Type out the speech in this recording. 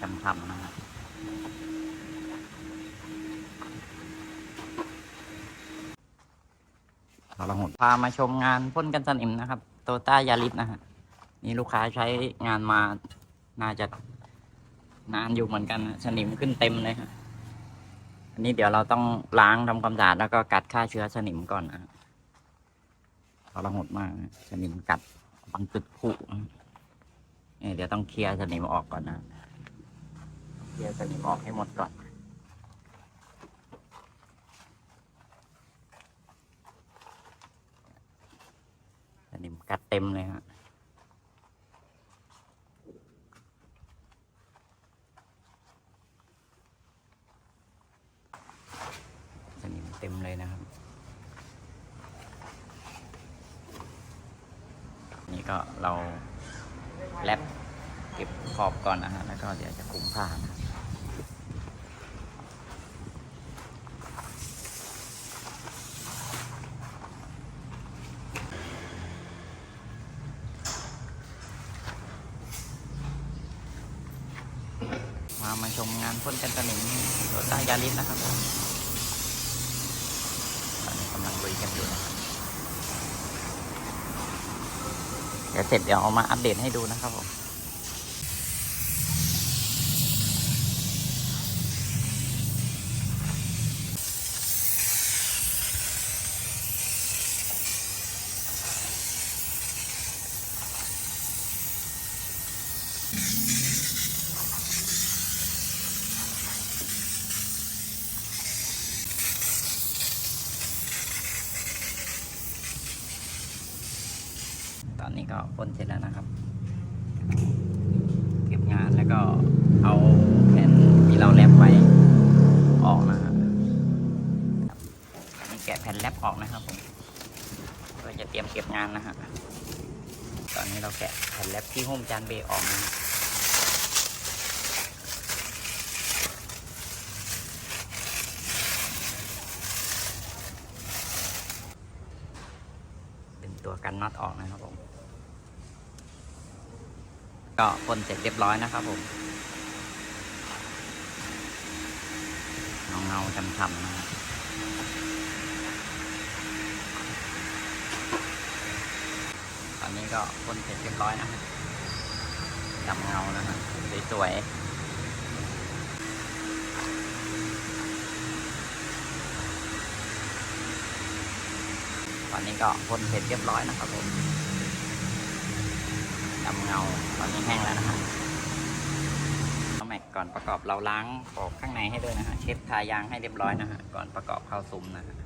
ช้ำนะครับเราหดพามาชมงานพ่นกันสนิมนะครับ โตต้ายาลิสนะฮะนี่ลูกค้าใช้งานมาน่าจะนานอยู่เหมือนกันสนิมขึ้นเต็มเลยครับอันนี้เดี๋ยวเราต้องล้างทำความสะอาดแล้วก็กัดฆ่าเชื้อสนิมก่อนนะทราหดมากสนิมกัดบางจุดผุเดี๋ยวต้องเคลียร์สนิมออกก่อนนะ ลียร์สนิมออกให้หมดก่อนสนิมกัดเต็มเลยฮะสนิมเต็มเลยนะครับ นี่ก็เราแลบเก็บขอบก่อนนะฮะ แล้วก็เดี๋ยวจะคุมผ้านะครับ มามาชมงานพ่นกันสนิมโตต้ายาริสนะครับผมตอนนี้กำลังลุยกันอยู่นะครับเดี๋ยวเสร็จเดี๋ยวเอามาอัปเดตให้ดูนะครับผม อนนี้ก็พ่นเสร็จแล้วนะครับ เก็บงานแล้วก็เอาแผ่นที่เราแรปไว้ออกนะครับนี่แกะแผ่นแรปออกนะครับผมเพื่อจะเตรียมเก็บงานนะฮะตอนนี้เราแกะแผ่นแรปที่หุ้มจานเบรกออกนะตัวกันน็อตออกนะครับผม ก็พ่นเสร็จเรียบร้อยนะครับผมเงาเงาๆช้ำๆนะครับตอนนี้ก็พ่นเสร็จเรียบร้อยนะครับดำเงานะฮะสวยๆตอนนี้ก็พ่นเสร็จเรียบร้อยนะครับผม ดำเงาตอนนี้แห้งแล้วนะฮะเอาแม็กก่อนประกอบเราล้างขอบข้างในให้ด้วยนะฮะเช็ดทายางให้เรียบร้อยนะฮะก่อนประกอบเข้าซุ้มนะฮะ